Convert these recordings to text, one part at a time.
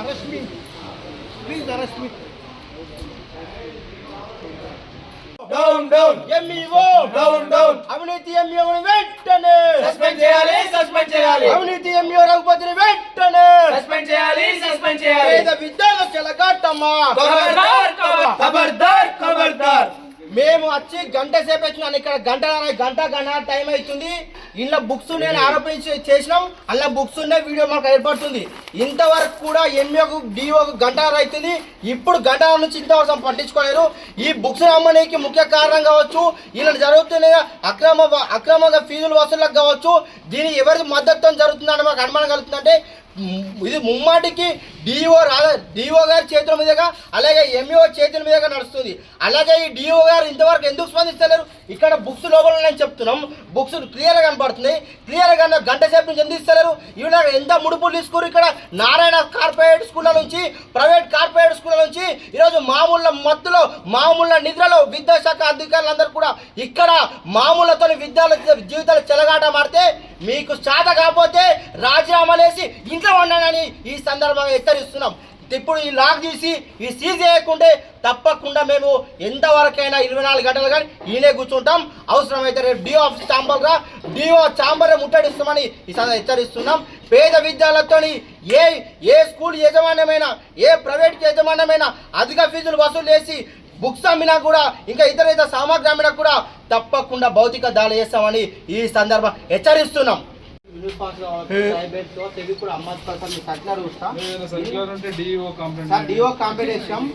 Arrest me please arrest me down down MEO down down అవినీతి MEO వెంటనే. Suspend చేయాలి suspend చేయాలి. అవినీతి ఎంఈఓ రఘుపతిని వెంటనే. సస్పెండ్ చేయాలి సస్పెండ్ చేయాలి. పేద విద్యార్థుల చెలగాటమ్మా ఖబర్దార్ ఖబర్దార్ ఖబర్దార్ మేము వచ్చి గంట సేపు వచ్చినాను ఇక్కడ గంట గంట గంట టైం అవుతుంది. ఇంట్లో బుక్స్ నేను ఆరోపించి చేసినాం. అలా బుక్స్ ఉన్నాయి వీడియో మాకు ఏర్పడుతుంది. ఇంతవరకు కూడా ఎంఏకు డిఓకు గంటారు అవుతుంది. ఇప్పుడు గంటారు నుంచి ఇంతవరకు పట్టించుకోలేరు ఈ బుక్స్ అమ్మడానికి ముఖ్య కారణం కావచ్చు ఇలా జరుగుతున్న అక్రమ అక్రమంగా ఫీజులు వసూలకు కావచ్చు దీని ఎవరి మద్దతు జరుగుతుందని మాకు అనుమానం కలుగుతుందంటే ఇది ముమ్మాటికి డిఓ రా డిఓ గారి చేతుల మీదుగా అలాగే ఎంఈఓ చేతుల మీదుగా నడుస్తుంది. అలాగే ఈ డిఓ గారు ఇంతవరకు ఎందుకు స్పందిస్తలేరు? ఇక్కడ బుక్స్ లోపల నేను చెప్తున్నాం. బుక్స్ క్లియర్గా కనపడుతున్నాయి. క్లియర్గా గంట సేపు నుంచి ఎందుకు ఇస్తలేరు? ఇవిడ ఎంత ముడుపులు తీసుకురు ఇక్కడ నారాయణ కార్పొరేట్ స్కూళ్ళ నుంచి ప్రైవేట్ కార్పొరేట్ స్కూళ్ళ నుంచి ఈరోజు మామూళ్ళ మత్తులో మామూళ్ళ నిద్రలో విద్యాశాఖ అధికారులందరూ కూడా ఇక్కడ మామూలతో విద్యార్థుల జీవితాలు చెలగాట మారితే మీకు చేత కాకపోతే రాజీనామా లేసి ఇంట్లో ఉన్నానని ఈ సందర్భంగా హెచ్చరిస్తున్నాం. ఇప్పుడు ఈ లాక్ తీసి ఈ సీజ్ చేయకుంటే తప్పకుండా మేము ఎంతవరకైనా ఇరవై నాలుగు గంటలు కానీ ఈయనే కూర్చుంటాం. అవసరమైతే రేపు డిఓ ఆఫీస్ ఛాంబర్గా డిఓ ఛాంబర్ ముట్టడిస్తామని ఈ సందర్భంగా హెచ్చరిస్తున్నాం. పేద విద్యాలతోని ఏ ఏ స్కూల్ యజమాన్యమైనా ఏ ప్రైవేట్ యజమాన్యమైనా అధిక ఫీజులు వసూలు చేసి బుక్స్ అమ్మినా కూడా ఇంకా ఇతర ఇతర సామాగ్రి అమ్మినా కూడా తప్పకుండా భౌతిక దాడి చేస్తామని ఈ సందర్భం హెచ్చరిస్తున్నాం. DO complaint sir DO competition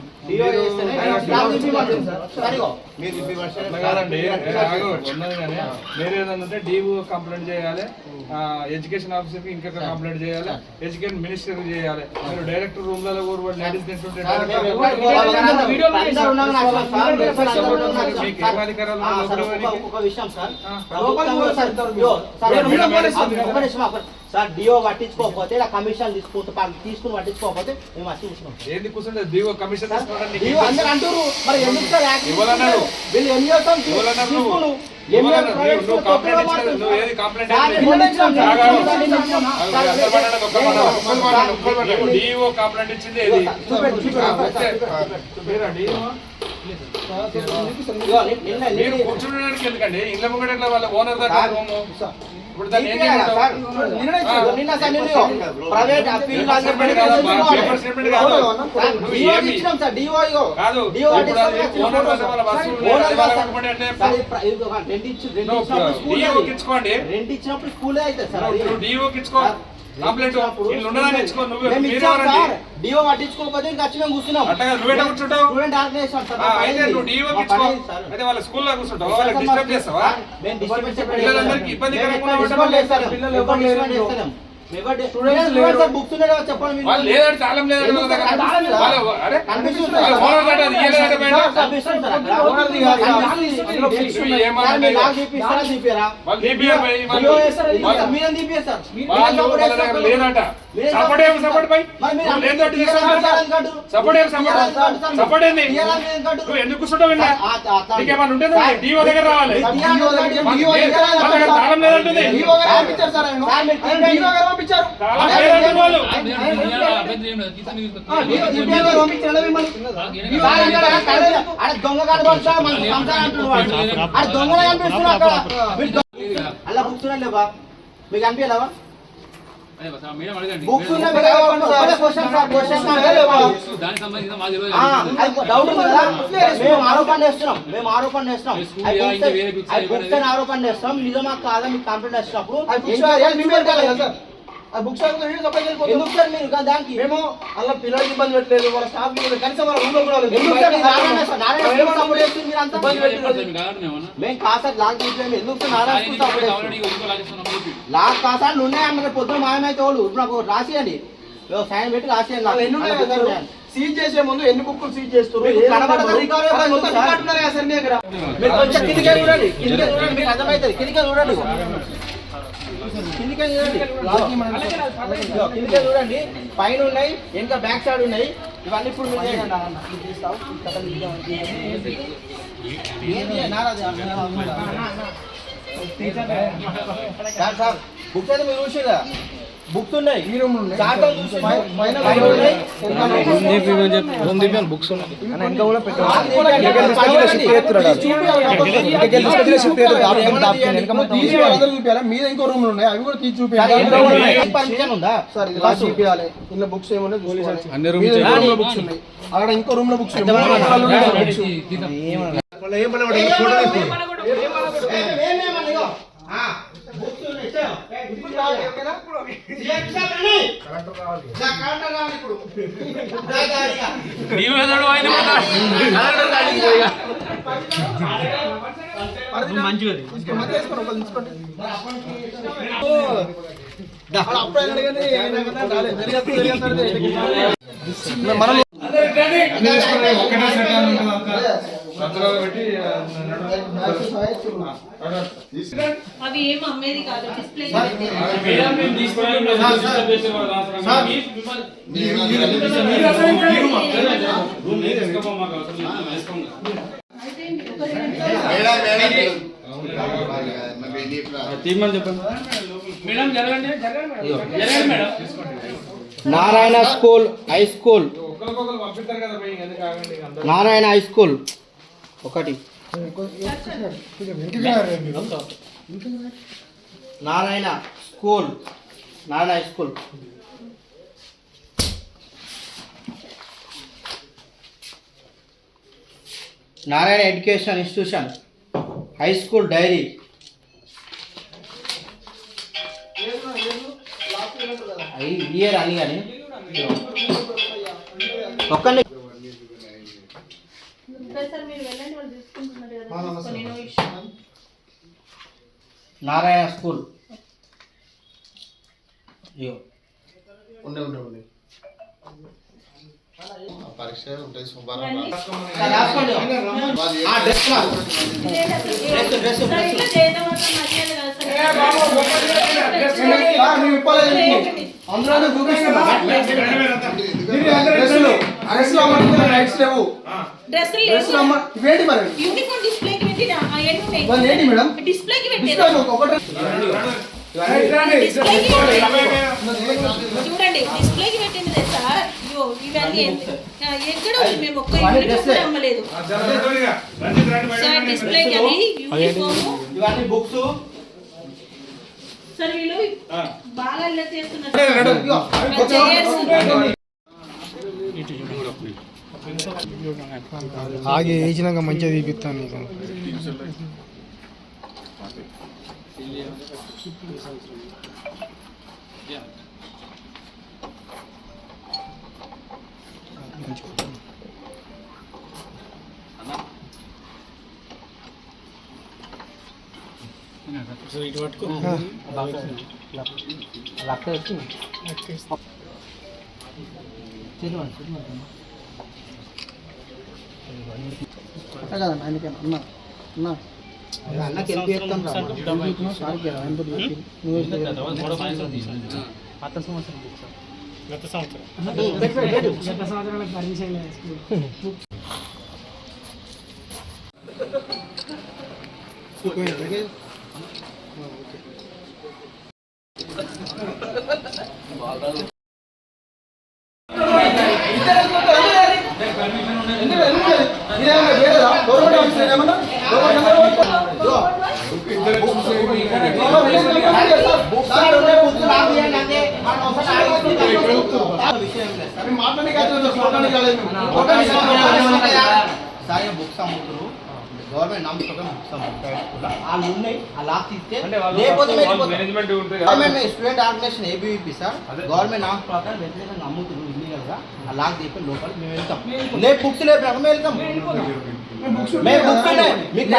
DO complaint చేయాలి. ఆ, ఎడ్యుకేషన్ ఆఫీసర్కి ఇంకా కంప్లైంట్ చేయాలి. ఎడ్యుకేషన్ మినిస్టర్ చేయాలి. మీరు డైరెక్టర్ రూమ్లలో కూడా సార్. మీకు సార్, డిఓ పట్టించుకోకపోతే ఇలా కమిషన్ తీసుకుంటూ తీసుకుని పట్టించుకోకపోతే మేము వచ్చి చూసినాం ఏంది కూర్చుంటే డిఓ కమిషన్ డిఓ అందరూ అంటారు మరి ఎందుకు సార్? వీళ్ళు ఎన్ని డిఓ కంప్లైంట్ ఇచ్చింది. మీరా కూర్చుండడానికి ఎందుకండి? ఇళ్ళ ఇట్లా వాళ్ళ ఓనర్ దగ్గర ప్రైవేట్ అప్పీల్ పేపర్ స్టేట్మెంట్ కాదు, పేపర్ స్టేట్మెంట్ కాదు. సార్, నువ్వు డిఓ ఏమి? ఇచ్చినాం సార్, డిఓ ఇగో. కాదు డిఓ ఇప్పుడు అది అడిషనల్ ఓనర్ ఇచ్చినాం వాళ్ళ సార్. వస్తువులు ఓనర్ ఉన్నాయి, కాదు వాళ్ళ సార్. ఒకటి అంటే సార్, ఇప్పుడు ఇది ఒక రెండు ఇచ్చి- రెండు నువ్వు ఇచ్చినప్పుడు స్కూలే అవుతుంది సార్ అది. నువ్వు డిఓకి ఇచ్చుకో సార్, కంప్లైంట్ వీళ్ళు నువ్వు. మేము ఇచ్చాం సార్. డిఓ పట్టించుకోకపోతే ఇంకా వచ్చి మేము కూర్చున్నాం. అట్లా కాదు, నువ్వు ఎట్లా కూర్చుంటావు? స్టూడెంట్ ఆర్గనైజేషన్ సార్ ఆ, మా అయితే నువ్వు మా ఇచ్చుకో. అయితే వాళ్ళ స్కూల్లో కూర్చుంటావా. వాళ్ళకి డిస్టర్బ్ చేస్తావా? పిల్లలందరికీ ఉండడం లేదు. పిల్లలు ఎవరు లేరు. ఎందుకు కూర్చుంటావు నీకేమన్నా ఉంటే డిఓ దగ్గర రావాలి. తాళం లేదంటుంది పంపించారు. దొంగ కనబడుతా దొంగలు కనిపిస్తున్నారు అక్కడ అలా మీకు అనిపించలేవా బుక్స్ డౌట్ ఉంది కదా. మేము ఆరోపణ చేస్తున్నాం మేము ఆరోపణ చేస్తున్నాం. బుక్స్ అని ఆరోపణ నిజమా కాదా మీకు కంప్లైంట్ వచ్చినప్పుడు? ఆ బుక్స్ చదువుకుని వీడియో సప్లై చేయకపోతే ఎందుకు సార్ మీరు దానికి? మేము అలా పిల్లలకి ఇబ్బంది పెట్టలేదు. వాళ్ళ స్టాఫ్ కనీసం వాళ్ళ రూమ్లో కూడా లేదు. ఎందుకు సార్ నారాయణ సార్ నారాయణ మేము స్కూల్ సపోర్ట్ చేస్తుంది మీరు అంతా ఇబ్బంది పెట్టలేదు. మేము కాదు సార్ లాక్ తీయలేదు ఎందుకు సార్ నారాయణ స్కూల్ సపోర్ట్ చేస్తుంది లాక్ కాదు సార్ ఉన్నాయి అమ్మ పొద్దున మాయమైతే వాళ్ళు ఇప్పుడు నాకు రాసియండి. సైన్ పెట్టి రాసియండి. ఎన్ని ఉన్నాయి. సీజ్ చేసే ముందు ఎన్ని బుక్కులు సీజ్? రికవరీ మొత్తం. రికార్డు ఉన్నాయా మీ మీరు కొంచెం కిందికి చూడండి. కిందికి చూడండి మీకు అర్థమవుతుంది కిందికి చూడండి. కిందికి కిందికి చూడండి. పైన ఉన్నాయి ఇంకా బ్యాక్ సైడ్ ఉన్నాయి. ఇవన్నీ ఇప్పుడు మీరు చేయండి. సార్ సార్ బుక్ అయితే మీరు చూసి బుక్స్ ఉన్నాయి చూపియాలి. మీద ఇంకో రూమ్ ఉన్నాయి అవి కూడా తీసి చూపించాలి ఇందులో బుక్స్ ఏమన్నా బుక్స్ ఉన్నాయి అక్కడ ఇంకో రూమ్లో బుక్స్ ఉన్నాయి మూడు రూమ్లలో ఉన్నాయి books. ఏమేమన్నా ఇగో. ఆ, బుక్స్ ఉన్నాయి. ఇచ్చాను. ఇప్పుడు రావాలి, ఓకేనా? నా కలెక్టర్ రావాలి ఇప్పుడు. దా, దా, ఇక. తీసుకో, మధ్య వేసుకోండి, ఒకళ్ళు తీసుకోండి. అక్కడ అప్పుడు అయినా కానీ ఏమైనా కానీ రాలేదు. జరిగేది జరిగేది జరిగేది. మనం సంతకాలు పెట్టి ఆ, అవి ఏం అమ్మేది కాదు డిస్ప్లే తీయమని చెప్పండి నారాయణ స్కూల్ హై స్కూల్ ఒకరికొకరు పంపిస్తారు కదా పోయి ఎందుకు ఆగండి అందరూ నారాయణ హై స్కూల్ ఒకటి. Narayana school. Narayana high school. Narayana education institution. High school diary. Year అని కానీ. ఒక్కనే సార్ మీరు వెళ్ళండి వాళ్ళు తీసుకుంటున్నారు కదా తీసుకొని నో ఇష్యూ నారాయణ స్కూల్. ఉండే ఉండే ఉండే. పరీక్ష ఉంటాయి సోమవారం ఇవన్నీ సార్ రాసుకోండి. ఆ, డ్రెస్ రా. Dress dress sir dress. ఇట్లా చేయడం వల్ల మర్యాద కాదు సార్. ఆ, మేము ఇవ్వలేదు మీకు. అందులోనే చూపిస్తున్నా డ్రెస్సులు అమ్మడానికి రైట్స్ లేవు. డ్రెస్సులు డ్రెస్సులు అమ్మ ఇవేంటి మరి? యూనిఫామ్ డిస్ప్లేకి పెట్టిన? అవన్నీ ఇవన్నీ ఏంటి మేడం? డిస్ప్లేకి డిస్కౌంట్ పెట్టారు ఒక డ్రెస్ డిస్ప్లేకి చూడండి డిస్ప్లేకి పెట్టింది ఇవన్నీ ఆ, ఎక్కడ? మేము ఒక్క యూనిఫామ్ అమ్మలేదు. సార్ డిస్ప్లేకి అది యూనిఫామ్. ఇవన్నీ బుక్స్. సార్ వీళ్ళు బాగా చేస్తున్నారు. ఇగో, అవి అది కొంచెం- చేయొచ్చు. ఆగి వేసినాక మంచిగా తీపిస్తాను నీకు అట్లా కాదన్న, ఆయనకేనా? అన్న, అన్న. అన్నకి ఎంత చెప్తాం రా సార్కి రా, ఆయనతో చెప్పి. నువ్వు వేసుకో. ఇదేమన్నా వేరేదా? గవర్నమెంట్ ఆఫీస్ ఏమన్నా? కాదు, అసలు బుక్స్ అమ్ముతారు. గవర్నమెంట్ వాళ్ళు ఉన్నాయి ఆ ఇస్తే లేకపోతే student organisation ABVP sir government norms ప్రకారం వ్యతిరేకంగా అమ్ముతున్నారు ఇల్లీగల్గా. ఆ లాక్ తీపి లోపల మేము వెళ్తాం. లేదు బుక్స్ లేదు మేము వెళ్తాం. మేము బుక్స్ మేము బుక్స్ ఉన్నాయి మీకు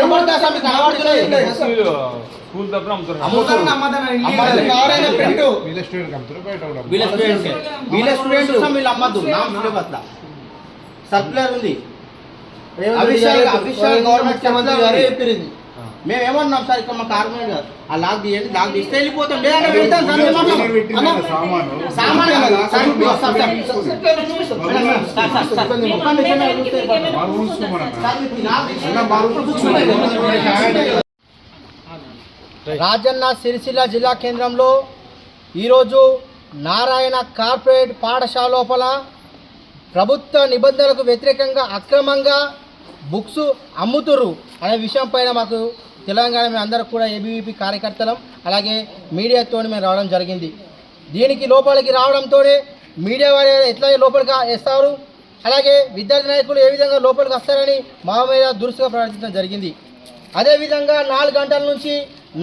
సార్? కనబడుతున్నాయి స్కూల్ అమ్ముతారు. వీళ్ళ వీళ్ళ వీళ్ళు అమ్మద్దు. సిలబస్ సర్క్యులర్ ఉంది. అఫీషియల్ అఫీషియల్ గవర్నమెంట్ ముఖ్యమంత్రి గారే. మేము ఏమన్నాం సార్ ఇక్కడ మా గారు ఆ లాక్ తీయండి లాక్ తీస్తే వెళ్ళిపోతాం లేదంటే వెళ్తాం సార్ సామాన్ కదా కదా? రాజన్న సిరిసిల్ల జిల్లా కేంద్రంలో ఈరోజు నారాయణ కార్పొరేట్ పాఠశాల లోపల ప్రభుత్వ నిబంధనలకు వ్యతిరేకంగా అక్రమంగా బుక్స్ అమ్ముతురు అనే విషయం పైన మాకు తెలంగాణ మేము అందరూ కూడా ఏబీవీపీ కార్యకర్తలం అలాగే మీడియాతో మేము రావడం జరిగింది. దీనికి లోపలికి రావడంతో మీడియా వారు ఎట్లా లోపలికి వేస్తారు అలాగే విద్యార్థి నాయకులు ఏ విధంగా లోపలికి వస్తారని మా మీద దురుసుగా ప్రవర్తించడం జరిగింది. అదేవిధంగా నాలుగు గంటల నుంచి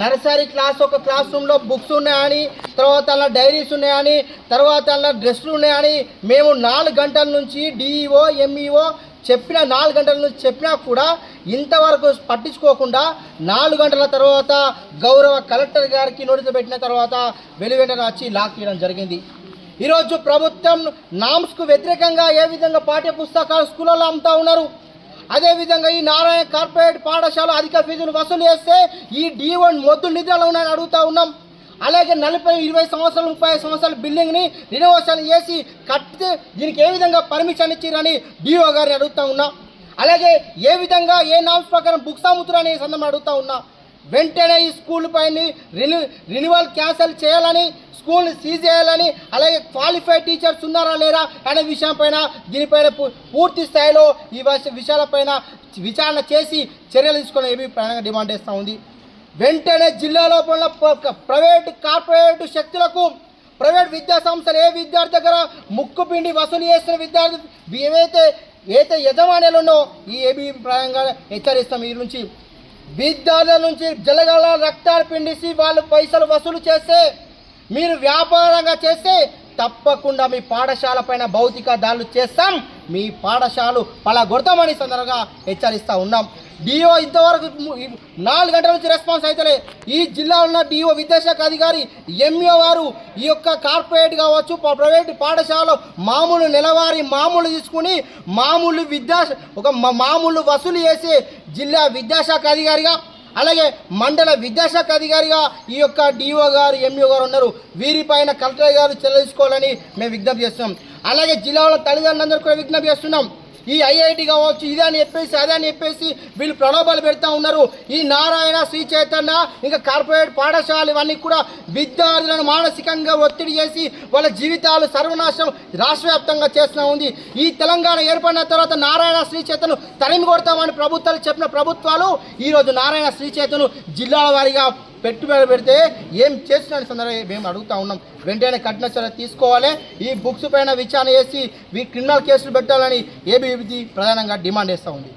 నర్సరీ క్లాస్ ఒక క్లాస్ రూమ్లో బుక్స్ ఉన్నాయని తర్వాత అలా డైరీస్ ఉన్నాయని తర్వాత అలా డ్రెస్సులు ఉన్నాయని మేము నాలుగు గంటల నుంచి డిఈఓ ఎంఈఓ చెప్పిన నాలుగు గంటల నుంచి చెప్పినా కూడా ఇంతవరకు పట్టించుకోకుండా నాలుగు గంటల తర్వాత గౌరవ కలెక్టర్ గారికి నోటీసు పెట్టిన తర్వాత వెలువెంటనే వచ్చి లాక్ చేయడం జరిగింది. ఈరోజు ప్రభుత్వం నామ్స్కు వ్యతిరేకంగా ఏ విధంగా పాఠ్య పుస్తకాలు స్కూళ్ళలో అమ్ముతా ఉన్నారు? అదేవిధంగా ఈ నారాయణ కార్పొరేట్ పాఠశాల అధిక ఫీజులు వసూలు చేస్తే ఈ డీ వన్ మొద్దు నిధులు ఉన్నాయని అడుగుతా ఉన్నాం. అలాగే నలభై ఇరవై సంవత్సరాలు ముప్పై సంవత్సరాల బిల్డింగ్ని రినోవేషన్ చేసి కట్టితే దీనికి ఏ విధంగా పర్మిషన్ ఇచ్చిరని డిఓ గారిని అడుగుతా ఉన్నా. అలాగే ఏ విధంగా ఏ నామ్స్ ప్రకారం బుక్స్ అమ్ముతారని ఈ సందర్భంగా అడుగుతా ఉన్నా. వెంటనే ఈ స్కూల్ పైన రిని రినివల్ క్యాన్సిల్ చేయాలని స్కూల్ సీజ్ చేయాలని అలాగే క్వాలిఫైడ్ టీచర్స్ ఉన్నారా లేరా అనే విషయం పైన దీనిపైన పూర్తి స్థాయిలో ఈ విషయాలపైన విచారణ చేసి చర్యలు తీసుకునే ఏమీ ప్రధానంగా డిమాండ్ చేస్తూ ఉంది. వెంటనే జిల్లాలో ఉన్న ప్రైవేట్ కార్పొరేట్ శక్తులకు ప్రైవేట్ విద్యా సంస్థలు ఏ విద్యార్థి దగ్గర ముక్కు పిండి వసూలు చేస్తున్న విద్యార్థి ఏవైతే ఏదైతే యజమానులు ఉన్నో ఈ ఏబీ ప్రాయంగా హెచ్చరిస్తాం. ఈ నుంచి విద్యార్థుల నుంచి జలగల రక్తాలు పిండిసి వాళ్ళు పైసలు వసూలు చేస్తే మీరు వ్యాపారంగా చేస్తే తప్పకుండా మీ పాఠశాల పైన భౌతిక దాడులు చేస్తాం. మీ పాఠశాల పలగొడతామని సందర్భంగా హెచ్చరిస్తూ ఉన్నాం. డిఓ ఇంతవరకు నాలుగు గంటల నుంచి రెస్పాన్స్ అయితే ఈ జిల్లా ఉన్న డిఓ విద్యాశాఖ అధికారి ఎంఈఓ వారు ఈ యొక్క కార్పొరేట్ కావచ్చు ప్రైవేట్ పాఠశాలలో మామూలు నెలవారీ మామూలు తీసుకుని మామూలు విద్యా ఒక మామూలు వసూలు చేసే జిల్లా విద్యాశాఖ అధికారిగా అలాగే మండల విద్యాశాఖ అధికారిగా ఈ యొక్క డిఓ గారు ఎంఈఓ గారు ఉన్నారు. వీరిపైన కలెక్టర్ గారు చెల్లించుకోవాలని మేము విజ్ఞప్తి చేస్తున్నాం. అలాగే జిల్లాలో తల్లిదండ్రులందరూ కూడా విజ్ఞప్తి చేస్తున్నాం. ఈ ఐఐటి కావచ్చు ఇది అని చెప్పేసి అదే అని చెప్పేసి వీళ్ళు ప్రలోభాలు పెడతా ఉన్నారు. ఈ నారాయణ శ్రీ చైతన్య ఇంకా కార్పొరేట్ పాఠశాల ఇవన్నీ కూడా విద్యార్థులను మానసికంగా ఒత్తిడి చేసి వాళ్ళ జీవితాలు సర్వనాశనం రాష్ట్ర వ్యాప్తంగా చేస్తూ ఉంది. ఈ తెలంగాణ ఏర్పడిన తర్వాత నారాయణ శ్రీ చైతన్యం తరిమి కొడతామని ప్రభుత్వాలు చెప్పిన ప్రభుత్వాలు ఈరోజు నారాయణ శ్రీ చైతన్యం జిల్లాల వారీగా పెట్టుబడి పెడితే ఏం చేసిన సందర్భంగా మేము అడుగుతా ఉన్నాం. వెంటనే కఠిన చర్య తీసుకోవాలి. ఈ బుక్స్ పైన విచారణ చేసి క్రిమినల్ కేసులు పెట్టాలని ఏబీవీపీ ప్రధానంగా డిమాండ్ చేస్తూ ఉంది.